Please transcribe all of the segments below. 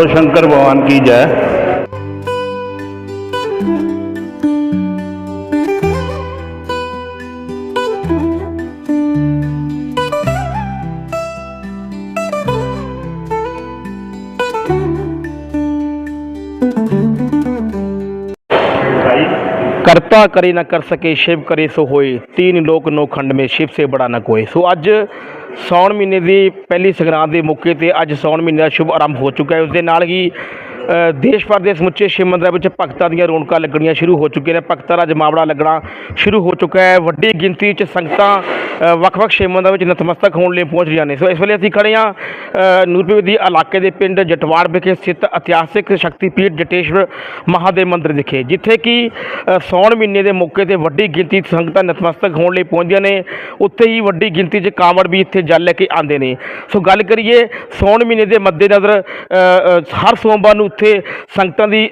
बोलो शंकर भगवान की जय। करता करे न कर सके, शिव करे सो होए। तीन लोक नो खंड में शिव से बड़ा न कोई सो आज ਸੌਣ ਮਹੀਨੇ ਦੀ ਪਹਿਲੀ ਸੰਗਰਾਂਦ ਦੇ ਮੌਕੇ ਤੇ ਅੱਜ ਸੌਣ ਮਹੀਨੇ ਦਾ ਸ਼ੁਭ ਆਰੰਭ ਹੋ ਚੁੱਕਾ ਹੈ। ਉਸ ਦੇ ਨਾਲ ਹੀ ਦੇਸ਼ ਭਰ ਦੇ ਸਮੁੱਚੇ ਸ਼ਿਵ ਮੰਦਰਾਂ ਵਿੱਚ ਭਗਤਾਂ ਦੀਆਂ ਰੌਣਕਾਂ ਲੱਗਣੀਆਂ ਸ਼ੁਰੂ ਹੋ ਚੁੱਕੀਆਂ ਨੇ। ਭਗਤਾਂ ਦਾ ਜਮਾਵੜਾ ਲੱਗਣਾ ਸ਼ੁਰੂ ਹੋ ਚੁੱਕਾ ਹੈ। ਵੱਡੀ ਗਿਣਤੀ 'ਚ ਸੰਗਤਾਂ ਵੱਖ-ਵੱਖ ਸ਼ਿਵ ਮੰਦਰਾਂ ਵਿੱਚ ਨਤਮਸਤਕ ਹੋਣ ਲਈ ਪਹੁੰਚ ਰਹੀਆਂ ਨੇ। ਸੋ ਇਸ ਵੇਲੇ ਅਸੀਂ ਖੜੇ ਹਾਂ ਅ, ਨੂਰਪੁਰ ਦੀ ਇਲਾਕੇ ਦੇ ਪਿੰਡ ਜਟਵਾੜ ਵਿਖੇ ਸਥਿਤ ਇਤਿਹਾਸਿਕ ਸ਼ਕਤੀਪੀਠ ਜਟੇਸ਼ਵਰ ਮਹਾਦੇਵ ਮੰਦਿਰ ਵਿਖੇ ਜਿੱਥੇ ਕਿ ਅ, ਸਾਉਣ ਮਹੀਨੇ ਦੇ ਮੌਕੇ ਤੇ ਵੱਡੀ ਗਿਣਤੀ 'ਚ ਸੰਗਤਾਂ ਨਤਮਸਤਕ ਹੋਣ ਲਈ ਪਹੁੰਚਦੀਆਂ ਨੇ। ਉੱਥੇ ਹੀ ਵੱਡੀ ਗਿਣਤੀ 'ਚ ਕਾਂਵੜ ਵੀ ਇੱਥੇ ਜਲ ਲੈ ਕੇ ਆਉਂਦੇ ਨੇ। ਸੋ ਗੱਲ ਕਰੀਏ ਸਾਉਣ ਮਹੀਨੇ ਦੇ ਮੱਦੇਨਜ਼ਰ ਹਰ ਸੋਮਵਾਰ ਨੂੰ ਉੱਥੇ ਸੰਗਤਾਂ ਦੀ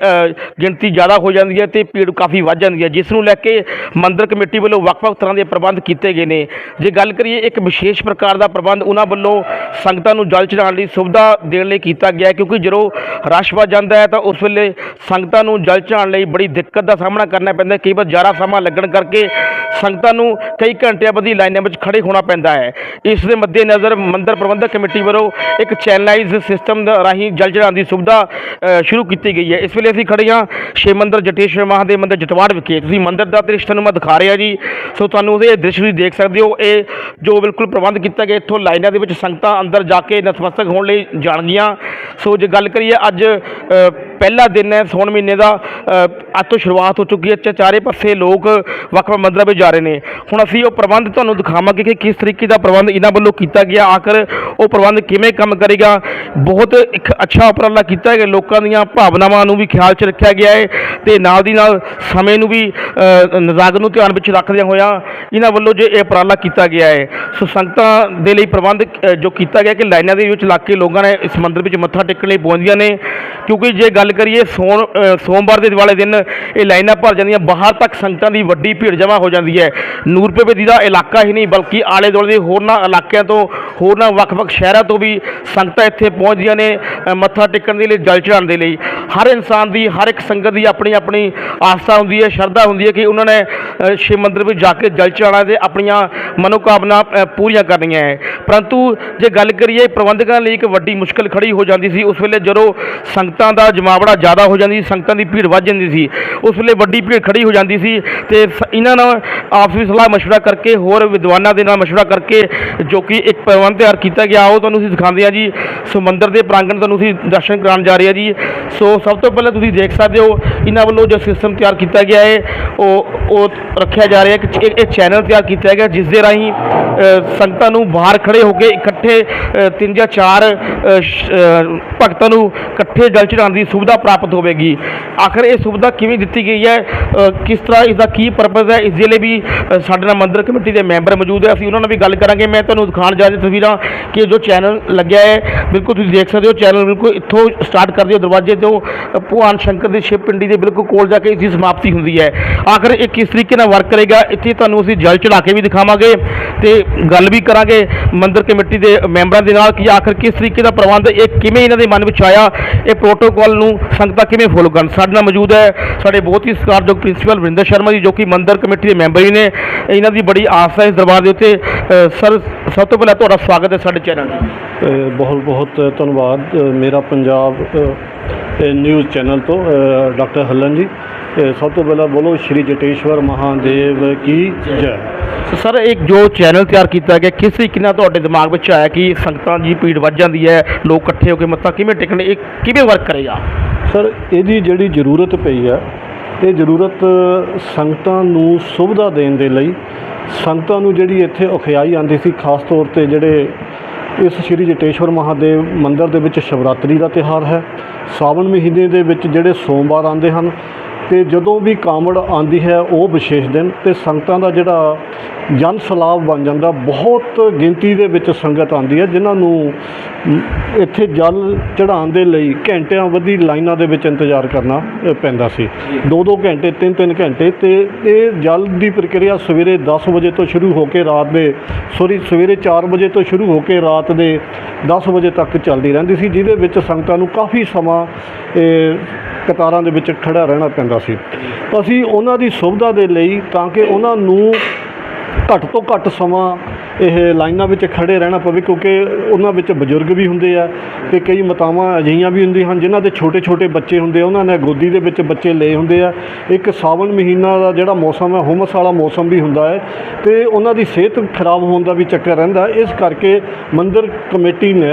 ਗਿਣਤੀ ਜ਼ਿਆਦਾ ਹੋ ਜਾਂਦੀ ਹੈ ਤੇ ਭੀੜ ਕਾਫੀ ਵੱਧ ਜਾਂਦੀ ਹੈ, ਜਿਸ ਨੂੰ ਲੈ ਕੇ ਮੰਦਰ ਕਮੇਟੀ ਵੱਲੋਂ ਵੱਖ-ਵੱਖ ਤਰ੍ਹਾਂ ਦੇ ਪ੍ਰਬੰਧ ਕੀਤੇ ਗਏ ਨੇ। ਜੇ ਗੱਲ ਕਰੀਏ ਇੱਕ ਵਿਸ਼ੇਸ਼ ਪ੍ਰਕਾਰ ਦਾ ਪ੍ਰਬੰਧ, ਉਹਨਾਂ ਵੱਲੋਂ ਸੰਗਤਾਂ ਨੂੰ ਜਲ ਚੜਾਉਣ ਲਈ ਸੁਵਿਧਾ ਦੇਣ ਲਈ ਕੀਤਾ ਗਿਆ ਕਿਉਂਕਿ ਜਦੋਂ ਰਸ਼ ਵੱਧ ਜਾਂਦਾ ਹੈ ਤਾਂ ਉਸ ਵੇਲੇ ਸੰਗਤਾਂ ਨੂੰ ਜਲ ਚੜਾਉਣ ਲਈ ਬੜੀ ਦਿੱਕਤ ਦਾ ਸਾਹਮਣਾ ਕਰਨਾ ਪੈਂਦਾ ਕਈ ਵਾਰ ਜ਼ਿਆਦਾ ਸਮਾਂ ਲੱਗਣ ਕਰਕੇ ਸੰਗਤਾਂ ਨੂੰ ਕਈ ਘੰਟਿਆਂ ਬੱਧੀ ਲਾਈਨਾਂ ਵਿੱਚ ਖੜੇ ਹੋਣਾ ਪੈਂਦਾ ਹੈ। ਇਸ ਦੇ ਮੱਦੇਨਜ਼ਰ ਮੰਦਰ ਪ੍ਰਬੰਧਕ ਕਮੇਟੀ ਵੱਲੋਂ ਇੱਕ ਚੈਨਲਾਈਜ਼ ਸਿਸਟਮ ਰਾਹੀਂ ਜਲ ਚੜਾਉਣ ਦੀ ਸੁਵਿਧਾ ਸ਼ੁਰੂ ਕੀਤੀ ਗਈ ਹੈ। ਇਸ ਵੇਲੇ ਅਸੀਂ ਖੜੇ ਹਾਂ ਸ਼ਿਵ ਮੰਦਰ ਜਟੇਸ਼ਵਰ ਮਹਾਦੇਵ ਮੰਦਰ ਜਟਵਾੜ ਵਿਖੇ। ਤੁਸੀਂ ਮੰਦਰ ਦਾ ਦ੍ਰਿਸ਼ ਤੁਹਾਨੂੰ ਮੈਂ ਦਿਖਾ ਰਿਹਾ ਜੀ। ਸੋ ਤੁਹਾਨੂੰ ਉਹਦੇ ਦ੍ਰਿਸ਼ ਵੀ ਦੇਖ ਸਕਦੇ ਹੋ। ਇਹ ਜੋ ਬਿਲਕੁਲ ਪ੍ਰਬੰਧ ਕੀਤਾ ਗਿਆ, ਇੱਥੋਂ ਲਾਈਨਾਂ ਦੇ ਵਿੱਚ ਸੰਗਤਾਂ ਅੰਦਰ ਜਾ ਕੇ ਨਤਮਸਤਕ ਹੋਣ ਲਈ ਜਾਣਗੀਆਂ। ਸੋ ਜੇ ਗੱਲ ਕਰੀਏ ਅੱਜ ਪਹਿਲਾ ਦਿਨ ਹੈ ਸੌਣ ਮਹੀਨੇ ਦਾ ਅੱਜ ਤੋਂ ਸ਼ੁਰੂਆਤ ਹੋ ਚੁੱਕੀ ਹੈ ਚਾਰੇ ਪਾਸੇ ਲੋਕ ਵੱਖ-ਵੱਖ ਮੰਦਰਾਂ ਵਿੱਚ ਜਾ ਰਹੇ ਨੇ। ਹੁਣ ਅਸੀਂ ਉਹ ਪ੍ਰਬੰਧ ਤੁਹਾਨੂੰ ਦਿਖਾਵਾਂਗੇ ਕਿ ਕਿਸ ਤਰੀਕੇ ਦਾ ਪ੍ਰਬੰਧ ਇਹਨਾਂ ਵੱਲੋਂ ਕੀਤਾ ਗਿਆ। ਆਖਰ ਉਹ ਪ੍ਰਬੰਧ ਕਿਵੇਂ ਕੰਮ ਕਰੇਗਾ? ਬਹੁਤ ਇੱਕ ਅੱਛਾ ਉਪਰਾਲਾ ਕੀਤਾ ਹੈ ਲੋਕਾਂ ਦੀਆਂ ਭਾਵਨਾਵਾਂ ਨੂੰ ਵੀ ਖਿਆਲ 'ਚ ਰੱਖਿਆ ਗਿਆ ਹੈ ਤੇ ਨਾਲ ਦੀ ਨਾਲ ਸਮੇਂ ਨੂੰ ਵੀ ਅ, ਨੂੰ ਧਿਆਨ ਵਿੱਚ ਰੱਖਦਿਆਂ ਹੋਇਆਂ ਇਹਨਾਂ ਵੱਲੋਂ ਜੇ ਇਹ ਉਪਰਾਲਾ ਕੀਤਾ ਗਿਆ ਹੈ ਸੋ ਸੰਗਤਾਂ ਦੇ ਲਈ ਪ੍ਰਬੰਧ ਜੋ ਕੀਤਾ ਗਿਆ ਕਿ ਲਾਈਨਾਂ ਦੇ ਵਿੱਚ ਲੱਗ ਕੇ ਲੋਕਾਂ ਨੇ ਇਸ ਮੰਦਿਰ ਵਿੱਚ ਮੱਥਾ ਟੇਕਣ ਲਈ ਪਹੁੰਚਦੀਆਂ ਨੇ। ਕਿਉਂਕਿ ਜੇ ਗੱਲ ਗੱਲ ਕਰੀਏ ਸੋਮ ਸੋਮਵਾਰ ਦੇ ਵਾਲੇ ਦਿਨ ਇਹ ਲਾਈਨਾਂ ਭਰ ਜਾਂਦੀਆਂ, ਬਾਹਰ ਤੱਕ ਸੰਗਤਾਂ ਦੀ ਵੱਡੀ ਭੀੜ ਜਮ੍ਹਾਂ ਹੋ ਜਾਂਦੀ ਹੈ। ਨੂਰਪੁਰ ਦਾ ਇਲਾਕਾ ਹੀ ਨਹੀਂ, ਬਲਕਿ ਆਲੇ ਦੁਆਲੇ ਦੇ ਹੋਰਨਾਂ ਇਲਾਕਿਆਂ ਤੋਂ ਹੋਰਨਾਂ ਵੱਖ-ਵੱਖ ਸ਼ਹਿਰਾਂ ਤੋਂ ਵੀ ਸੰਗਤਾਂ ਇੱਥੇ ਪਹੁੰਚਦੀਆਂ ਨੇ ਮੱਥਾ ਟੇਕਣ ਦੇ ਲਈ, ਜਲ ਚੜਾਉਣ ਦੇ ਲਈ। ਹਰ ਇਨਸਾਨ ਦੀ, ਹਰ ਇੱਕ ਸੰਗਤ ਦੀ ਆਪਣੀ ਆਪਣੀ ਆਸਥਾ ਹੁੰਦੀ ਹੈ, ਸ਼ਰਧਾ ਹੁੰਦੀ ਹੈ ਕਿ ਉਹਨਾਂ ਨੇ ਸ਼ਿਵ ਮੰਦਿਰ ਵਿੱਚ ਜਾ ਕੇ ਜਲ ਚੜਾਉਣਾ ਤੇ ਆਪਣੀਆਂ ਮਨੋਕਾਮਨਾ ਪੂਰੀਆਂ ਕਰਨੀਆਂ ਹੈ। ਪਰੰਤੂ ਜੇ ਗੱਲ ਕਰੀਏ, ਪ੍ਰਬੰਧਕਾਂ ਲਈ ਇੱਕ ਵੱਡੀ ਮੁਸ਼ਕਲ ਖੜੀ ਹੋ ਜਾਂਦੀ ਸੀ। ਉਸ ਵੇਲੇ ਜਦੋਂ ਸੰਗਤਾਂ ਦਾ ਜਮਾਵੜਾ ਜ਼ਿਆਦਾ ਹੋ ਜਾਂਦੀ ਸੀ, ਸੰਗਤਾਂ ਦੀ ਭੀੜ ਵੱਧ ਜਾਂਦੀ ਸੀ, ਉਸ ਵੇਲੇ ਵੱਡੀ ਭੀੜ ਖੜੀ ਹੋ ਜਾਂਦੀ ਸੀ ਤੇ ਸ- ਇਹਨਾਂ ਨਾਲ ਆਪਸ ਵਿੱਚ ਸਲਾਹ ਮਸ਼ਵਰਾ ਕਰਕੇ, ਹੋਰ ਵਿਦਵਾਨਾਂ ਦੇ ਨਾਲ ਮਸ਼ਵਰਾ ਕਰਕੇ ਜੋ ਕਿ ਇੱਕ ਪ੍ਰਬੰਧ ਤਿਆਰ ਕੀਤਾ ਗਿਆ, ਉਹ ਤੁਹਾਨੂੰ ਅਸੀਂ ਦਿਖਾਉਂਦੇ ਆ ਜੀ। ਸੋ ਮੰਦਿਰ ਦੇ ਪ੍ਰਾਂਗਣ ਤੁਹਾਨੂੰ ਅਸੀਂ ਦਰਸ਼ਨ ਕਰਾਉਣ ਜਾ ਰਹੇ ਆ ਜੀ। ਸੋ ਸਭ ਤੋਂ ਪਹਿਲਾਂ ਤੁਸੀਂ ਦੇਖ ਸਕਦੇ ਹੋ, ਇਹਨਾਂ ਵੱਲੋਂ ਜੋ ਸਿਸਟਮ ਤਿਆਰ ਕੀਤਾ ਗਿਆ ਹੈ, ਉਹ ਉਹ ਰੱਖਿਆ ਜਾ ਰਿਹਾ ਹੈ। ਕਿ ਇਹ- ਚੈਨਲ ਤਿਆਰ ਕੀਤਾ ਗਿਆ, ਜਿਸ ਦੇ ਰਾਹੀਂ ਸੰਗਤਾਂ ਨੂੰ ਬਾਹਰ ਖੜੇ ਹੋ ਕੇ ਇਕੱਠੇ ਤਿੰਨ ਜਾਂ ਚਾਰ ਭਗਤਾਂ ਨੂੰ ਇਕੱਠੇ ਜਲ ਚੜਾਉਣ ਦੀ ਸੁਵਿਧਾ ਪ੍ਰਾਪਤ ਹੋਵੇਗੀ। ਆਖਰ ਇਹ ਸੁਵਿਧਾ ਕਿਵੇਂ ਦਿੱਤੀ ਗਈ ਹੈ? ਕਿਸ ਤਰ੍ਹਾਂ ਇਸ ਦਾ ਕੀ ਪਰਪਸ ਹੈ? ਇਸ ਦੇ ਲਈ ਵੀ ਸਾਡੇ ਨਾਲ ਮੰਦਰ ਕਮੇਟੀ ਦੇ ਮੈਂਬਰ ਮੌਜੂਦ ਹੈ। ਅਸੀਂ ਉਹਨਾਂ ਨਾਲ ਵੀ ਗੱਲ ਕਰਾਂਗੇ। ਮੈਂ ਤੁਹਾਨੂੰ ਦਿਖਾਉਣ ਜਾ ਰਿਹਾ ਤਸਵੀਰਾਂ ਕਿ ਜੋ ਚੈਨਲ ਲੱਗਿਆ ਹੈ, ਬਿਲਕੁਲ ਤੁਸੀਂ ਦੇਖ ਸਕਦੇ ਹੋ, ਚੈਨਲ ਬਿਲਕੁਲ ਇੱਥੋਂ ਸਟਾਰਟ ਕਰਦੇ ਹੋ ਦਰਵਾਜ਼ੇ ਤੋਂ ਭਗਵਾਨ ਸ਼ੰਕਰ ਦੀ ਸ਼ਿਵ ਪਿੰਡੀ ਦੇ ਬਿਲਕੁਲ ਕੋਲ ਜਾ ਕੇ ਇਸ ਦੀ ਸਮਾਪਤੀ ਹੁੰਦੀ ਹੈ। ਆਖਰ ਇਹ ਕਿਸ ਤਰੀਕੇ ਨਾਲ ਵਰਕ ਕਰੇਗਾ, ਇੱਥੇ ਤੁਹਾਨੂੰ ਅਸੀਂ ਜਲ ਚੜਾ ਕੇ ਵੀ ਦਿਖਾਵਾਂਗੇ ਤੇ ਗੱਲ ਵੀ ਕਰਾਂਗੇ ਮੰਦਿਰ ਕਮੇਟੀ ਦੇ ਮੈਂਬਰਾਂ ਦੇ ਨਾਲ ਕਿ ਆਖਰ ਕਿਸ ਤਰੀਕੇ ਦਾ ਪ੍ਰਬੰਧ, ਇਹ ਕਿਵੇਂ ਇਹਨਾਂ ਦੇ ਮਨ ਵਿੱਚ ਆਇਆ, ਇਹ ਪ੍ਰੋਟੋਕਾਲ ਨੂੰ ਸੰਗਤਾਂ ਕਿਵੇਂ ਫੋਲੋ ਕਰਨ? ਸਾਡੇ ਨਾਲ ਮੌਜੂਦ ਹੈ ਸਾਡੇ ਬਹੁਤ ਹੀ ਸਤਿਕਾਰਯੋਗ ਪ੍ਰਿੰਸੀਪਲ ਵਰਿੰਦਰ ਸ਼ਰਮਾ ਜੀ, ਜੋ ਕਿ ਮੰਦਿਰ ਕਮੇਟੀ ਦੇ ਮੈਂਬਰ ਹੀ ਨੇ। ਇਹਨਾਂ ਦੀ ਬੜੀ ਆਸ ਹੈ ਇਸ ਦਰਬਾਰ ਦੇ ਉੱਤੇ। ਸਰ ਸਭ ਤੋਂ ਪਹਿਲਾਂ ਤੁਹਾਡਾ ਸਵਾਗਤ ਹੈ ਸਾਡੇ ਚੈਨਲ 'ਤੇ। ਬਹੁਤ ਬਹੁਤ ਧੰਨਵਾਦ ਅ, ਮੇਰਾ ਪੰਜਾਬ ਅ, ਨਿਊਜ਼ ਚੈਨਲ ਤੋਂ ਅ, ਡਾਕਟਰ ਹੱਲਨ ਜੀ। ਅ, ਸਭ ਤੋਂ ਪਹਿਲਾਂ ਬੋਲੋ ਸ਼੍ਰੀ ਜਟੇਸ਼ਵਰ ਮਹਾਦੇਵ ਕੀ ਜੈ। ਸੋ ਸਰ ਇੱਕ ਜੋ ਚੈਨਲ ਤਿਆਰ ਕੀਤਾ ਗਿਆ ਕਿਸ ਤਰੀਕੇ ਨਾਲ ਤੁਹਾਡੇ ਦਿਮਾਗ ਵਿੱਚ ਆਇਆ ਕਿ ਸੰਗਤਾਂ ਦੀ ਭੀੜ ਵੱਧ ਜਾਂਦੀ ਹੈ ਲੋਕ ਇਕੱਠੇ ਹੋ ਕੇ ਮੱਥਾ ਕਿਵੇਂ ਟੇਕਣ ਇਹ ਕਿਵੇਂ ਵਰਕ ਕਰੇਗਾ? ਸਰ ਇਹਦੀ ਜਿਹੜੀ ਜ਼ਰੂਰਤ ਪਈ ਹੈ ਇਹ ਜ਼ਰੂਰਤ ਸੰਗਤਾਂ ਨੂੰ ਸੁਵਿਧਾ ਦੇਣ ਦੇ ਲਈ ਸੰਗਤਾਂ ਨੂੰ ਜਿਹੜੀ ਇੱਥੇ ਔਖਿਆਈ ਆਉਂਦੀ ਸੀ, ਖਾਸ ਤੌਰ ਤੇ ਜਿਹੜੇ ਇਸ ਸ਼੍ਰੀ ਜਟੇਸ਼ਵਰ ਮਹਾਦੇਵ ਮੰਦਿਰ ਦੇ ਵਿੱਚ ਸ਼ਿਵਰਾਤਰੀ ਦਾ ਤਿਉਹਾਰ ਹੈ, ਸਾਵਣ ਮਹੀਨੇ ਦੇ ਵਿੱਚ ਜਿਹੜੇ ਸੋਮਵਾਰ ਆਉਂਦੇ ਹਨ ਤੇ ਜਦੋਂ ਵੀ ਕਾਮੜ ਆਂਦੀ ਹੈ ਉਹ ਵਿਸ਼ੇਸ਼ ਦਿਨ ਤੇ ਸੰਗਤਾਂ ਦਾ ਜਿਹੜਾ ਜਨ ਸਲਾਬ ਬਣ ਜਾਂਦਾ। ਬਹੁਤ ਗਿਣਤੀ ਦੇ ਵਿੱਚ ਸੰਗਤ ਆਉਂਦੀ ਹੈ, ਜਿਨ੍ਹਾਂ ਨੂੰ ਇੱਥੇ ਜਲ ਚੜਾਉਣ ਦੇ ਲਈ ਘੰਟਿਆਂ ਵਧੀ ਲਾਈਨਾਂ ਦੇ ਵਿੱਚ ਇੰਤਜ਼ਾਰ ਕਰਨਾ ਪੈਂਦਾ ਸੀ। ਦੋ ਦੋ ਘੰਟੇ, ਤਿੰਨ ਤਿੰਨ ਘੰਟੇ ਤੇ ਇਹ ਜਲ ਦੀ ਪ੍ਰਕਿਰਿਆ ਸਵੇਰੇ 10 ਵਜੇ ਤੋਂ ਸ਼ੁਰੂ ਹੋ ਕੇ ਰਾਤ ਦੇ, ਸੋਰੀ, ਸਵੇਰੇ 4 ਵਜੇ ਤੋਂ ਸ਼ੁਰੂ ਹੋ ਕੇ ਰਾਤ ਦੇ 10 ਵਜੇ ਤੱਕ ਚੱਲਦੀ ਰਹਿੰਦੀ ਸੀ, ਜਿਹਦੇ ਵਿੱਚ ਸੰਗਤਾਂ ਨੂੰ ਕਾਫੀ ਸਮਾਂ ਕਤਾਰਾਂ ਦੇ ਵਿੱਚ ਖੜਾ ਰਹਿਣਾ ਪੈਂਦਾ ਸੀ। ਅਸੀਂ ਉਹਨਾਂ ਦੀ ਸੁਵਿਧਾ ਦੇ ਲਈ ਤਾਂ ਕਿ ਉਹਨਾਂ ਨੂੰ ਘੱਟ ਤੋਂ ਘੱਟ ਸਮਾਂ ਇਹ ਲਾਈਨਾਂ ਵਿੱਚ ਖੜੇ ਰਹਿਣਾ ਪਵੇ, ਕਿਉਂਕਿ ਉਹਨਾਂ ਵਿੱਚ ਬਜ਼ੁਰਗ ਵੀ ਹੁੰਦੇ ਆ ਤੇ ਕਈ ਮਾਤਾਵਾਂ ਅਜਿਹੀਆਂ ਵੀ ਹੁੰਦੀਆਂ ਹਨ, ਜਿਨ੍ਹਾਂ ਦੇ ਛੋਟੇ ਛੋਟੇ ਬੱਚੇ ਹੁੰਦੇ ਉਹਨਾਂ ਨੇ ਗੋਦੀ ਦੇ ਵਿੱਚ ਬੱਚੇ ਲਏ ਹੁੰਦੇ ਆ। ਇੱਕ ਸਾਵਣ ਮਹੀਨਾ ਦਾ ਜਿਹੜਾ ਮੌਸਮ ਹੈ, ਹੁਮਸ ਵਾਲਾ ਮੌਸਮ ਵੀ ਹੁੰਦਾ ਹੈ ਤੇ ਉਹਨਾਂ ਦੀ ਸਿਹਤ ਖਰਾਬ ਹੋਣ ਦਾ ਵੀ ਚੱਕਰ ਰਹਿੰਦਾ ਇਸ ਕਰਕੇ ਮੰਦਿਰ ਕਮੇਟੀ ਨੇ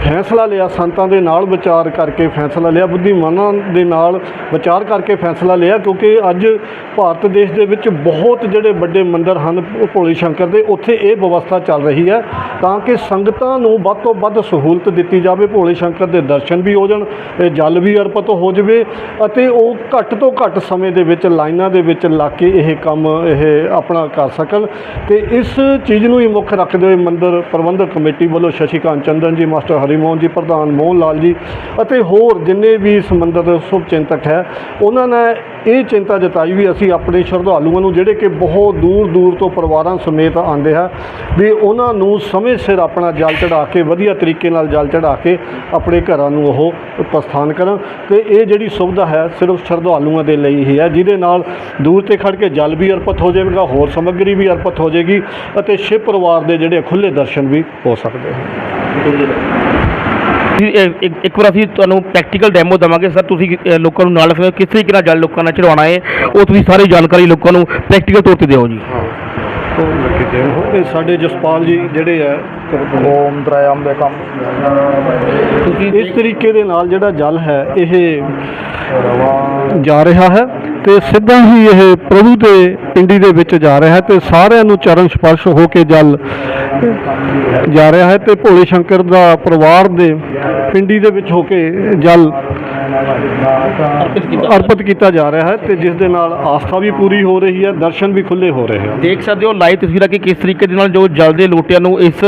ਫੈਸਲਾ ਲਿਆ, ਸੰਤਾਂ ਦੇ ਨਾਲ ਵਿਚਾਰ ਕਰਕੇ ਫੈਸਲਾ ਲਿਆ, ਬੁੱਧੀਮਾਨਾਂ ਦੇ ਨਾਲ ਵਿਚਾਰ ਕਰਕੇ ਫੈਸਲਾ ਲਿਆ, ਕਿਉਂਕਿ ਅੱਜ ਭਾਰਤ ਦੇਸ਼ ਦੇ ਵਿੱਚ ਬਹੁਤ ਜਿਹੜੇ ਵੱਡੇ ਮੰਦਿਰ ਹਨ, ਭੋਲੇ ਸ਼ੰਕਰ ਦੇ, ਉੱਥੇ ਇਹ ਵਿਵਸਥਾ ਚੱਲ ਰਹੀ ਹੈ ਤਾਂ ਕਿ ਸੰਗਤਾਂ ਨੂੰ ਵੱਧ ਤੋਂ ਵੱਧ ਸਹੂਲਤ ਦਿੱਤੀ ਜਾਵੇ, ਭੋਲੇ ਸ਼ੰਕਰ ਦੇ ਦਰਸ਼ਨ ਵੀ ਹੋ ਜਾਣ, ਇਹ ਜਲ ਵੀ ਅਰਪਿਤ ਹੋ ਜਾਵੇ ਅਤੇ ਉਹ ਘੱਟ ਤੋਂ ਘੱਟ ਸਮੇਂ ਦੇ ਵਿੱਚ, ਲਾਈਨਾਂ ਦੇ ਵਿੱਚ ਲੱਗ ਕੇ ਇਹ ਕੰਮ ਇਹ ਆਪਣਾ ਕਰ ਸਕਣ। ਤੇ ਇਸ ਚੀਜ਼ ਨੂੰ ਹੀ ਮੁੱਖ ਰੱਖਦੇ ਹੋਏ ਮੰਦਿਰ ਪ੍ਰਬੰਧਕ ਕਮੇਟੀ ਵੱਲੋਂ ਸ਼ਸ਼ੀਕਾਂਤ ਚੰਦਨ ਜੀ, ਮਾਸਟਰ ਹਰੀਮੋਹਨ ਜੀ, ਪ੍ਰਧਾਨ ਮੋਹਨ ਲਾਲ ਜੀ ਅਤੇ ਹੋਰ ਜਿੰਨੇ ਵੀ ਇਸ ਮੰਦਿਰ ਦੇ ਸ਼ੁਭ ਚਿੰਤਕ ਹੈ, ਉਹਨਾਂ ਨੇ ਇਹ ਚਿੰਤਾ ਜਤਾਈ ਵੀ ਅਸੀਂ ਆਪਣੇ ਸ਼ਰਧਾਲੂਆਂ ਨੂੰ ਜਿਹੜੇ ਕਿ ਬਹੁਤ ਦੂਰ ਦੂਰ ਤੋਂ ਪਰਿਵਾਰਾਂ ਸਮੇਤ ਆਉਂਦੇ ਆ ਵੀ ਉਹਨਾਂ ਨੂੰ ਸਮੇਂ ਸਿਰ ਆਪਣਾ ਜਲ ਚੜਾ ਕੇ ਵਧੀਆ ਤਰੀਕੇ ਨਾਲ ਜਲ ਚੜਾ ਕੇ ਆਪਣੇ ਘਰਾਂ ਨੂੰ ਉਹ ਪ੍ਰਸਥਾਨ ਕਰਨ। ਤੇ ਇਹ ਜਿਹੜੀ ਸੁਵਿਧਾ ਹੈ ਸਿਰਫ ਸ਼ਰਧਾਲੂਆਂ ਦੇ ਲਈ ਹੀ ਹੈ ਜਿਹਦੇ ਨਾਲ ਦੂਰ ਤੇ ਖੜ ਕੇ ਜਲ ਵੀ ਅਰਪਤ ਹੋ ਜਾਵੇਗਾ ਹੋਰ ਸਮੱਗਰੀ ਵੀ ਅਰਪਤ ਹੋ ਜਾਏਗੀ ਅਤੇ ਸ਼ਿਵ ਪਰਿਵਾਰ ਦੇ ਜਿਹੜੇ ਖੁੱਲੇ ਦਰਸ਼ਨ ਵੀ ਹੋ ਸਕਦੇ ਹਨ। ਇੱਕ ਇੱਕ ਵਾਰ ਅਸੀਂ ਤੁਹਾਨੂੰ ਪ੍ਰੈਕਟੀਕਲ ਡੈਮੋ ਦਵਾਂਗੇ ਸਰ। ਤੁਸੀਂ ਲੋਕਾਂ ਨੂੰ ਨਾਲ ਕਿਸ ਤਰੀਕੇ ਨਾਲ ਜਲ ਲੋਕਾਂ ਨਾਲ ਚੜਾਉਣਾ ਹੈ ਉਹ ਤੁਸੀਂ ਸਾਰੀ ਜਾਣਕਾਰੀ ਲੋਕਾਂ ਨੂੰ ਪ੍ਰੈਕਟੀਕਲ ਤੌਰ ਤੇ ਦਿਓ ਜੀ। ਉਹ ਲੱਗੇ ਜੈ ਹੋ ਇਹ ਸਾਡੇ ਜਸਪਾਲ ਜੀ ਜਿਹੜੇ ਆ ਓਮ ਤ੍ਰਯੰਬਕਮ ਤੁਸੀਂ ਇਸ ਤਰੀਕੇ ਦੇ ਨਾਲ ਜਿਹੜਾ ਜਲ ਹੈ ਇਹ ਜਾ ਰਿਹਾ ਹੈ ਤੇ ਸਿੱਧਾ ਹੀ ਇਹ ਪ੍ਰਭੂ ਦੇ ਪਿੰਡੀ ਦੇ ਵਿੱਚ ਜਾ ਰਿਹਾ ਹੈ ਤੇ ਸਾਰਿਆਂ ਨੂੰ ਚਰਨ ਸਪਰਸ਼ ਹੋ ਕੇ ਜਲ ਜਾ ਰਿਹਾ ਹੈ ਤੇ ਭੋਲੇ ਸ਼ੰਕਰ ਦਾ ਪਰਿਵਾਰ ਦੇ ਪਿੰਡੀ ਦੇ ਵਿੱਚ ਹੋ ਕੇ ਜਲ ਅਰਪਿਤ ਕੀਤਾ ਜਾ ਰਿਹਾ ਹੈ ਤੇ ਜਿਸ ਦੇ ਨਾਲ ਆਸਥਾ ਵੀ ਪੂਰੀ ਹੋ ਰਹੀ ਹੈ, ਦਰਸ਼ਨ ਵੀ ਖੁੱਲੇ ਹੋ ਰਹੇ ਹਨ। ਦੇਖ ਸਕਦੇ ਹੋ, ਲਾਈਵ ਤਸਵੀਰਾਂ ਕਿ ਕਿਸ ਤਰੀਕੇ ਦੇ ਨਾਲ ਜੋ ਜਲ ਲੋਟਿਆਂ ਨੂੰ ਇਸ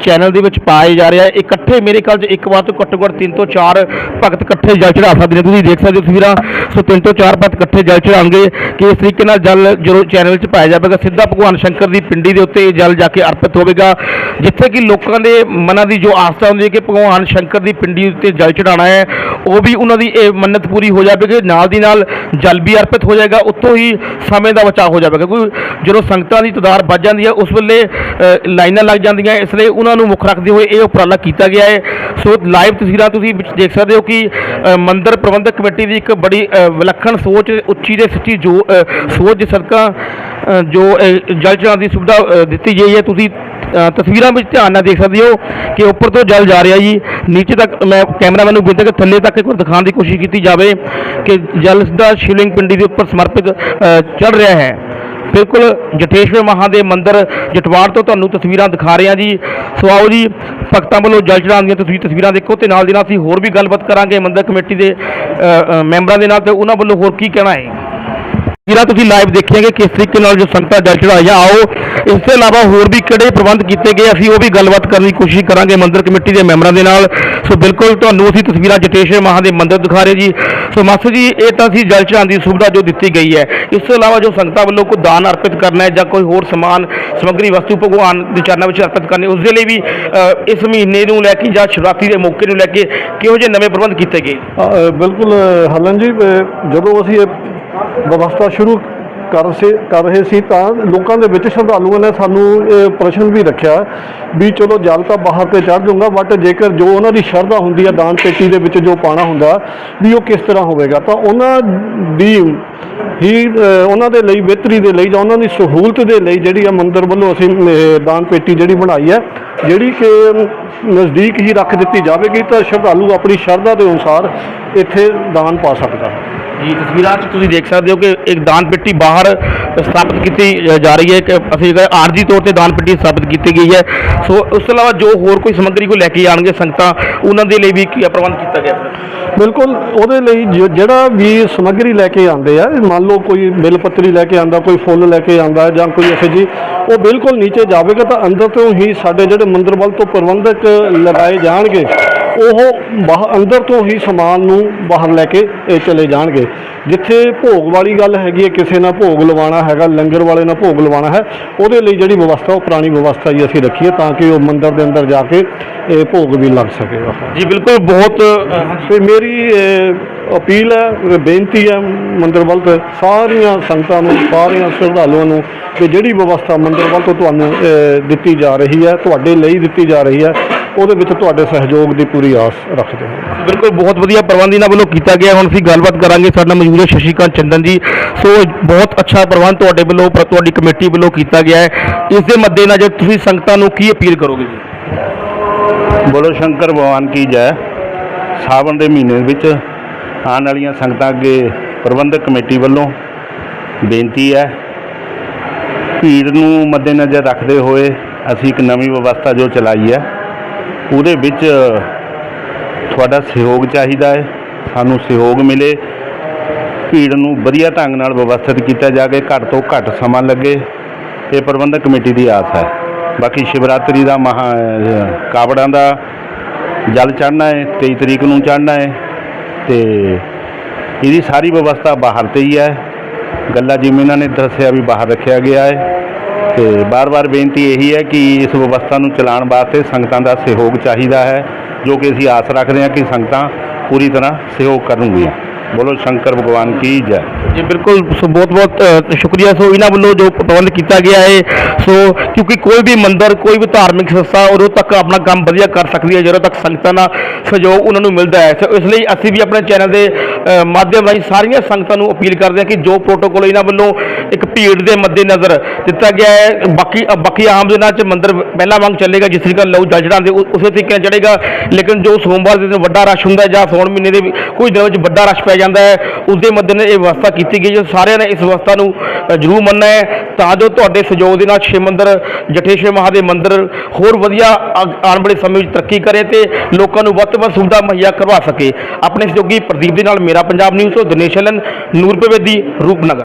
ਚੈਨਲ ਦੇ ਵਿੱਚ ਪਾਇਆ ਜਾ ਰਿਹਾ ਹੈ। ਇਕੱਠੇ ਮੇਰੇ ਖਿਆਲ 'ਚ ਇੱਕ ਵਾਰ ਤੋਂ ਘੱਟੋ ਘੱਟ ਤਿੰਨ ਤੋਂ ਚਾਰ ਭਗਤ ਇਕੱਠੇ ਜਲ ਚੜਾ ਸਕਦੇ ਨੇ। ਤੁਸੀਂ ਦੇਖ ਸਕਦੇ ਹੋ ਤਸਵੀਰਾਂ, ਸੋ ਤਿੰਨ ਤੋਂ ਚਾਰ ਭਗਤ ਇਕੱਠੇ ਜਲ ਚੜਾਉਣਗੇ ਕਿ ਇਸ ਤਰੀਕੇ ਨਾਲ ਜਲ ਜਦੋਂ ਚੈਨਲ 'ਚ ਪਾਇਆ ਜਾਵੇਗਾ। ਸਿੱਧਾ ਭਗਵਾਨ ਸ਼ੰਕਰ ਦੀ ਪਿੰਡੀ ਦੇ ਉੱਤੇ ਇਹ ਜਲ ਜਾ ਕੇ ਅਰਪਿਤ ਹੋਵੇਗਾ, ਜਿੱਥੇ ਕਿ ਲੋਕਾਂ ਦੇ ਮਨਾਂ ਦੀ ਜੋ ਆਸਥਾ ਹੁੰਦੀ ਹੈ ਕਿ ਭਗਵਾਨ ਸ਼ੰਕਰ ਦੀ ਪਿੰਡੀ ਉੱਤੇ ਜਲ ਚੜਾਉਣਾ ਹੈ, ਉਹ ਵੀ ਉਹਨਾਂ ਉਹਨਾਂ ਦੀ ਇਹ ਮੰਨਤ ਪੂਰੀ ਹੋ ਜਾਵੇਗੀ ਨਾਲ ਦੀ ਨਾਲ ਜਲ ਵੀ ਅਰਪਿਤ ਹੋ ਜਾਏਗਾ ਉੱਤੋਂ ਹੀ ਸਮੇਂ ਦਾ ਬਚਾਅ ਹੋ ਜਾਵੇਗਾ। ਕਿਉਂਕਿ ਜਦੋਂ ਸੰਗਤਾਂ ਦੀ ਤਦਾਰ ਵੱਧ ਜਾਂਦੀ ਹੈ ਉਸ ਵੇਲੇ ਲਾਈਨਾਂ ਲੱਗ ਜਾਂਦੀਆਂ ਇਸ ਲਈ ਉਹਨਾਂ ਨੂੰ ਮੁੱਖ ਰੱਖਦੇ ਹੋਏ ਇਹ ਉਪਰਾਲਾ ਕੀਤਾ ਗਿਆ ਹੈ। ਸੋ ਲਾਈਵ ਤਸਵੀਰਾਂ ਤੁਸੀਂ ਵਿੱਚ ਦੇਖ ਸਕਦੇ ਹੋ ਕਿ ਅ, ਮੰਦਿਰ ਪ੍ਰਬੰਧਕ ਕਮੇਟੀ ਦੀ ਇੱਕ ਬੜੀ ਵਿਲੱਖਣ ਸੋਚ ਉੱਚੀ ਦੇ ਸੱਚੀ ਜੋ ਸੋਚ ਦੇ ਸਦਕਾ ਜੋ ਜਲ ਚੜਾਉਣ ਦੀ ਸੁਵਿਧਾ ਦਿੱਤੀ ਗਈ ਹੈ। ਤੁਸੀਂ ਤਸਵੀਰਾਂ ਵਿੱਚ ਧਿਆਨ ਨਾਲ ਦੇਖ ਸਕਦੇ ਹੋ ਕਿ ਉੱਪਰ ਤੋਂ ਜਲ ਜਾ ਰਿਹਾ ਜੀ। ਨੀਚੇ ਤੱਕ ਮੈਂ ਕੈਮਰਾਮੈਨ ਨੂੰ ਬੇਨਤੀ ਕਿ ਥੱਲੇ ਤੱਕ ਇੱਕ ਦਿਖਾਉਣ ਦੀ ਕੋਸ਼ਿਸ਼ ਕੀਤੀ ਜਾਵੇ ਕਿ ਜਲ ਦਾ ਸ਼ਿਵਲਿੰਗ ਪਿੰਡੀ ਦੇ ਉੱਪਰ ਸਮਰਪਿਤ ਚੜ ਰਿਹਾ ਹੈ। ਬਿਲਕੁਲ ਜਟੇਸ਼ਵਰ ਮਹਾਦੇਵ ਮੰਦਿਰ ਜਟਵਾੜ ਤੋਂ ਤੁਹਾਨੂੰ ਤਸਵੀਰਾਂ ਦਿਖਾ ਰਹੇ ਹਾਂ ਜੀ। ਸੋ ਆਓ ਜੀ, ਭਗਤਾਂ ਵੱਲੋਂ ਜਲ ਚੜਾਉਣ ਦੀਆਂ ਤੁਸੀਂ ਤਸਵੀਰਾਂ ਦੇਖੋ ਤੇ ਨਾਲ ਦੀ ਨਾਲ ਅਸੀਂ ਹੋਰ ਵੀ ਗੱਲਬਾਤ ਕਰਾਂਗੇ ਮੰਦਿਰ ਕਮੇਟੀ ਦੇ ਮੈਂਬਰਾਂ ਦੇ ਨਾਲ ਤੇ ਉਹਨਾਂ ਵੱਲੋਂ ਹੋਰ ਕੀ ਕਹਿਣਾ ਹੈ? ਵੀਰਾ ਤੁਸੀਂ ਲਾਈਵ ਦੇਖਿਆਗੇ ਕਿਸ ਤਰੀਕੇ ਨਾਲ ਜੋ ਸੰਗਤਾਂ ਜਲ ਚੜਾਈਆਂ ਆਓ। ਇਸ ਤੋਂ ਇਲਾਵਾ ਹੋਰ ਵੀ ਕਿਹੜੇ ਪ੍ਰਬੰਧ ਕੀਤੇ ਗਏ, ਅਸੀਂ ਉਹ ਵੀ ਗੱਲਬਾਤ ਕਰਨ ਦੀ ਕੋਸ਼ਿਸ਼ ਕਰਾਂਗੇ ਮੰਦਿਰ ਕਮੇਟੀ ਦੇ ਮੈਂਬਰਾਂ ਦੇ ਨਾਲ। ਸੋ ਬਿਲਕੁਲ ਤੁਹਾਨੂੰ ਅਸੀਂ ਤਸਵੀਰਾਂ ਜਟੇਸ਼ਵਰ ਮਹਾਦੇਵ ਮੰਦਿਰ ਦਿਖਾ ਰਹੇ ਜੀ। ਸੋ ਮਾਸਟਰ ਜੀ, ਇਹ ਤਾਂ ਅਸੀਂ ਜਲ ਚੜਾਉਣ ਦੀ ਸੁਵਿਧਾ ਜੋ ਦਿੱਤੀ ਗਈ ਹੈ। ਇਸ ਤੋਂ ਇਲਾਵਾ ਜੋ ਸੰਗਤਾਂ ਵੱਲੋਂ ਕੋਈ ਦਾਨ ਅਰਪਿਤ ਕਰਨਾ ਹੈ ਜਾਂ ਕੋਈ ਹੋਰ ਸਮਾਨ, ਸਮੱਗਰੀ, ਵਸਤੂ ਭਗਵਾਨ ਦੇ ਚਰਨਾਂ ਵਿੱਚ ਅਰਪਿਤ ਕਰਨੀ ਉਸ ਦੇ ਲਈ ਵੀ ਇਸ ਮਹੀਨੇ ਨੂੰ ਲੈ ਕੇ ਜਾਂ ਸ਼ਿਵਰਾਤਰੀ ਦੇ ਮੌਕੇ ਨੂੰ ਲੈ ਕੇ ਕਿਹੋ ਜਿਹੇ ਨਵੇਂ ਪ੍ਰਬੰਧ ਕੀਤੇ ਗਏ? ਬਿਲਕੁਲ ਹਲਨ ਜੀ ਜਦੋਂ ਅਸੀਂ ਵਿਵਸਥਾ ਸ਼ੁਰੂ ਕਰ ਸੇ ਕਰ ਰਹੇ ਸੀ ਤਾਂ ਲੋਕਾਂ ਦੇ ਵਿੱਚ ਸ਼ਰਧਾਲੂਆਂ ਨੇ ਸਾਨੂੰ ਪ੍ਰਸ਼ਨ ਵੀ ਰੱਖਿਆ ਵੀ ਚਲੋ ਜਲ ਤਾਂ ਬਾਹਰ ਤੇ ਚੜ ਜਾਊਗਾ ਬਟ ਜੇਕਰ ਜੋ ਉਹਨਾਂ ਦੀ ਸ਼ਰਧਾ ਹੁੰਦੀ ਹੈ ਦਾਨ ਪੇਟੀ ਦੇ ਵਿੱਚ ਜੋ ਪਾਣਾ ਹੁੰਦਾ ਵੀ ਉਹ ਕਿਸ ਤਰ੍ਹਾਂ ਹੋਵੇਗਾ, ਤਾਂ ਉਹਨਾਂ ਦੀ ਹੀ ਉਹਨਾਂ ਦੇ ਲਈ ਬਿਹਤਰੀ ਦੇ ਲਈ ਜਾਂ ਉਹਨਾਂ ਦੀ ਸਹੂਲਤ ਦੇ ਲਈ ਜਿਹੜੀ ਆ ਮੰਦਰ ਵੱਲੋਂ ਅਸੀਂ ਦਾਨ ਪੇਟੀ ਜਿਹੜੀ ਬਣਾਈ ਹੈ ਜਿਹੜੀ ਕਿ ਨਜ਼ਦੀਕ ਹੀ ਰੱਖ ਦਿੱਤੀ ਜਾਵੇਗੀ ਤਾਂ ਸ਼ਰਧਾਲੂ ਆਪਣੀ ਸ਼ਰਧਾ ਦੇ ਅਨੁਸਾਰ ਇੱਥੇ ਦਾਨ ਪਾ ਸਕਦਾ। ਹੈ ਜੀ, ਤਸਵੀਰਾਂ 'ਚ ਤੁਸੀਂ ਦੇਖ ਸਕਦੇ ਹੋ ਕਿ ਇੱਕ ਦਾਨ ਪੇਟੀ ਬਾਹਰ ਸਥਾਪਿਤ ਕੀਤੀ ਜਾ ਰਹੀ ਹੈ ਕਿ ਅਸੀਂ ਅਗਰ ਆਰਜੀ ਤੌਰ ਤੇ ਦਾਨ ਪੇਟੀ ਸਥਾਪਿਤ ਕੀਤੀ ਗਈ ਹੈ। ਸੋ ਉਸ ਤੋਂ ਇਲਾਵਾ ਜੋ ਹੋਰ ਕੋਈ ਸਮੱਗਰੀ ਕੋ ਲੈ ਕੇ ਆਣਗੇ ਸੰਗਤਾਂ, ਉਹਨਾਂ ਦੇ ਲਈ ਵੀ ਕੀ ਪ੍ਰਬੰਧ ਕੀਤਾ ਗਿਆ ਬਿਲਕੁਲ, ਉਹਦੇ ਲਈ ਜਿਹੜਾ ਵੀ ਸਮੱਗਰੀ ਲੈ ਕੇ ਆਉਂਦੇ ਆ, ਮੰਨ ਲਓ ਕੋਈ ਬਿੱਲ ਪੱਤਰੀ ਲੈ ਕੇ ਆਂਦਾ ਕੋਈ ਫੁੱਲ ਲੈ ਕੇ ਆਂਦਾ ਜਾਂ ਕੋਈ ਇਹੋ ਜੀ ਉਹ ਬਿਲਕੁਲ ਨੀਚੇ ਜਾਵੇਗਾ ਤਾਂ ਅੰਦਰ ਤੋਂ ਹੀ ਸਾਡੇ ਜਿਹੜੇ ਮੰਦਰ ਵੱਲ ਤੋਂ ਪ੍ਰਬੰਧਕ ਲਗਾਏ ਜਾਣਗੇ। ਉਹ ਬਾਹ ਅੰਦਰ ਤੋਂ ਹੀ ਸਮਾਨ ਨੂੰ ਬਾਹਰ ਲੈ ਕੇ ਇਹ ਚਲੇ ਜਾਣਗੇ। ਜਿੱਥੇ ਭੋਗ ਵਾਲੀ ਗੱਲ ਹੈਗੀ ਹੈ ਕਿਸੇ ਨਾਲ ਭੋਗ ਲਵਾਉਣਾ ਹੈਗਾ ਲੰਗਰ ਵਾਲੇ ਨਾਲ ਭੋਗ ਲਵਾਉਣਾ ਹੈ ਉਹਦੇ ਲਈ ਜਿਹੜੀ ਵਿਵਸਥਾ ਉਹ ਪੁਰਾਣੀ ਵਿਵਸਥਾ ਹੀ ਅਸੀਂ ਰੱਖੀ ਹੈ ਤਾਂ ਕਿ ਉਹ ਮੰਦਰ ਦੇ ਅੰਦਰ ਜਾ ਕੇ ਇਹ ਭੋਗ ਵੀ ਲੱਗ ਸਕੇਗਾ ਜੀ ਬਿਲਕੁਲ ਬਹੁਤ ਅ, ਤੇ ਮੇਰੀ ਅਹ, ਅਪੀਲ ਹੈ ਬੇਨਤੀ ਹੈ ਮੰਦਰ ਵੱਲ ਤੇ ਸਾਰੀਆਂ ਸੰਗਤਾਂ ਨੂੰ ਸਾਰੀਆਂ ਸ਼ਰਧਾਲੂਆਂ ਨੂੰ ਕਿ ਜਿਹੜੀ ਵਿਵਸਥਾ ਮੰਦਰ ਵੱਲ ਤੋਂ ਤੁਹਾਨੂੰ ਅਹ, ਦਿੱਤੀ ਜਾ ਰਹੀ ਹੈ ਤੁਹਾਡੇ ਲਈ ਦਿੱਤੀ ਜਾ ਰਹੀ ਹੈ ਉਹਦੇ ਵਿੱਚ ਤੁਹਾਡੇ ਸਹਿਯੋਗ ਦੀ ਪੂਰੀ ਆਸ ਰੱਖਦੇ ਹਾਂ। ਬਿਲਕੁਲ ਬਹੁਤ ਵਧੀਆ ਪ੍ਰਬੰਧ ਇਹਨਾਂ ਵੱਲੋਂ ਕੀਤਾ ਗਿਆ। ਹੁਣ ਅਸੀਂ ਗੱਲਬਾਤ ਕਰਾਂਗੇ ਸਾਡੇ ਨਾਲ ਮੌਜੂਦ ਹੈ ਸ਼ਸ਼ੀਕਾਂਤ ਚੰਦਨ ਜੀ। ਸੋ ਬਹੁਤ ਅੱਛਾ ਪ੍ਰਬੰਧ ਤੁਹਾਡੇ ਵੱਲੋਂ ਪਰ ਤੁਹਾਡੀ ਕਮੇਟੀ ਵੱਲੋਂ ਕੀਤਾ ਗਿਆ ਹੈ। ਇਸ ਦੇ ਮੱਦੇਨਜ਼ਰ ਤੁਸੀਂ ਸੰਗਤਾਂ ਨੂੰ ਕੀ ਅਪੀਲ ਕਰੋਗੇ ਜੀ? ਬੋਲੋ ਸ਼ੰਕਰ ਭਗਵਾਨ ਕੀ ਜੈ। ਸਾਵਣ ਦੇ ਮਹੀਨੇ ਵਿੱਚ ਆਉਣ ਵਾਲੀਆਂ ਸੰਗਤਾਂ ਅੱਗੇ ਪ੍ਰਬੰਧਕ ਕਮੇਟੀ ਵੱਲੋਂ ਬੇਨਤੀ ਹੈ ਭੀੜ ਨੂੰ ਮੱਦੇਨਜ਼ਰ ਰੱਖਦੇ ਹੋਏ ਅਸੀਂ ਇੱਕ ਨਵੀਂ ਵਿਵਸਥਾ ਜੋ ਚਲਾਈ ਹੈ ਉਹਦੇ ਵਿੱਚ ਤੁਹਾਡਾ ਸਹਿਯੋਗ ਚਾਹੀਦਾ ਹੈ, ਸਾਨੂੰ ਸਹਿਯੋਗ ਮਿਲੇ। ਭੀੜ ਨੂੰ ਵਧੀਆ ਢੰਗ ਨਾਲ ਵਿਵਸਥਿਤ ਕੀਤਾ ਜਾਵੇ, ਘੱਟ ਤੋਂ ਘੱਟ ਸਮਾਂ ਲੱਗੇ, ਇਹ ਪ੍ਰਬੰਧਕ ਕਮੇਟੀ ਦੀ ਆਸ ਹੈ। ਬਾਕੀ ਸ਼ਿਵਰਾਤਰੀ ਦਾ ਮਹਾ, ਅਹ, ਕਾਵੜਾਂ ਦਾ ਜਲ ਚੜ੍ਹਨਾ ਹੈ 23 ਤਰੀਕ ਨੂੰ ਚੜ੍ਹਨਾ ਹੈ, ਤੇ ਇਹਦੀ ਸਾਰੀ ਵਿਵਸਥਾ ਬਾਹਰ ਤੇ ਹੀ ਹੈ। ਗੱਲਾਂ ਜਿਵੇਂ ਇਹਨਾਂ ਨੇ ਦੱਸਿਆ ਵੀ ਬਾਹਰ ਰੱਖਿਆ ਗਿਆ ਹੈ। ਤੇ ਬਾਰ-ਬਾਰ ਬੇਨਤੀ ਇਹੀ ਹੈ ਕਿ ਇਸ ਵਿਵਸਥਾ ਨੂੰ ਚਲਾਉਣ ਵਾਸਤੇ ਸੰਗਤਾਂ ਦਾ ਸਹਿਯੋਗ ਚਾਹੀਦਾ ਹੈ, ਜੋ ਕਿ ਅਸੀਂ ਆਸ ਰੱਖਦੇ ਹਾਂ ਕਿ ਸੰਗਤਾਂ ਪੂਰੀ ਤਰ੍ਹਾਂ ਸਹਿਯੋਗ ਕਰਨਗੀਆਂ। ਬੋਲੋ, ਸ਼ੰਕਰ ਭਗਵਾਨ ਕੀ ਜੈ। ਜੀ, ਬਿਲਕੁਲ, ਸੋ ਬਹੁਤ ਬਹੁਤ ਸ਼ੁਕਰੀਆ। ਸੋ ਇਹਨਾਂ ਵੱਲੋਂ ਜੋ ਪ੍ਰਬੰਧ ਕੀਤਾ ਗਿਆ ਹੈ, ਸੋ ਕਿਉਂਕਿ ਕੋਈ ਵੀ ਮੰਦਰ, ਕੋਈ ਵੀ ਧਾਰਮਿਕ ਸੰਸਥਾ ਉਦੋਂ ਤੱਕ ਆਪਣਾ ਕੰਮ ਵਧੀਆ ਕਰ ਸਕਦੀ ਹੈ, ਜਦੋਂ ਤੱਕ ਸੰਗਤਾਂ ਦਾ ਸਹਿਯੋਗ ਉਹਨਾਂ ਨੂੰ ਮਿਲਦਾ ਹੈ। ਸੋ ਇਸ ਲਈ ਅਸੀਂ ਵੀ ਆਪਣੇ ਚੈਨਲ ਦੇ ਮਾਧਿਅਮ ਰਾਹੀਂ ਸਾਰੀਆਂ ਸੰਗਤਾਂ ਨੂੰ ਅਪੀਲ ਕਰਦੇ ਹਾਂ ਕਿ ਜੋ ਪ੍ਰੋਟੋਕੋਲ ਇਹਨਾਂ ਵੱਲੋਂ ਇੱਕ ਭੀੜ ਦੇ ਮੱਦੇਨਜ਼ਰ ਦਿੱਤਾ ਗਿਆ ਹੈ, ਬਾਕੀ ਬਾਕੀ ਆਮ ਦਿਨਾਂ 'ਚ ਮੰਦਰ ਪਹਿਲਾਂ ਵਾਂਗ ਚੱਲੇਗਾ, ਜਿਸ ਤਰੀਕੇ ਨਾਲ ਲਓ ਜਲ ਚੜਾਉਂਦੇ ਉਸੇ ਤਰੀਕੇ ਨਾਲ ਚੜੇਗਾ ਲੇਕਿਨ ਜੋ ਸੋਮਵਾਰ ਦੇ ਦਿਨ ਵੱਡਾ ਰਸ਼ ਹੁੰਦਾ ਜਾਂ ਸੌਣ ਮਹੀਨੇ ਦੇ ਵੀ, ਕੁਝ ਦਿਨਾਂ ਵਿੱਚ ਵੱਡਾ ਰਸ਼ ਪੈ ਜਾਂਦਾ ਹੈ। ਉਸ ਦੇ ਮੱਦੇਨਜ਼ਰ ਇਹ ਵਿਵਸਥਾ ਕੀਤੀ ਗਈ ਹੈ। ਸਾਰਿਆਂ ਨੇ ਇਸ ਵਿਵਸਥਾ ਨੂੰ ਜ਼ਰੂਰ ਮੰਨਣਾ ਹੈ। ਤਾਂ ਜੋ ਤੁਹਾਡੇ ਸਹਿਯੋਗ ਦੇ ਨਾਲ ਛੇ ਮੰਦਰ, ਜਠੇ ਸ਼ਿਵ ਮਹਾਦੇਵ ਮੰਦਰ ਹੋਰ ਵਧੀਆ ਆਉਣ ਵਾਲੇ ਸਮੇਂ ਵਿੱਚ ਤਰੱਕੀ ਕਰੇ ਤੇ ਲੋਕਾਂ ਨੂੰ ਵੱਧ ਤੋਂ ਵੱਧ ਸੁਵਿਧਾ ਮੁਹੱਈਆ ਕਰਵਾ ਸਕੇ। ਆਪਣੇ ਸਹਿਯੋਗੀ ਪ੍ਰਦੀਪ ਦੇ ਨਾਲ ਮੇਰਾ ਪੰਜਾਬ ਨਿਊਜ਼ ਤੋਂ ਦਿਨੇਸ਼ ਅਲਨ ਨੂਰਪਵੇਦੀ, ਰੂਪਨਗਰ।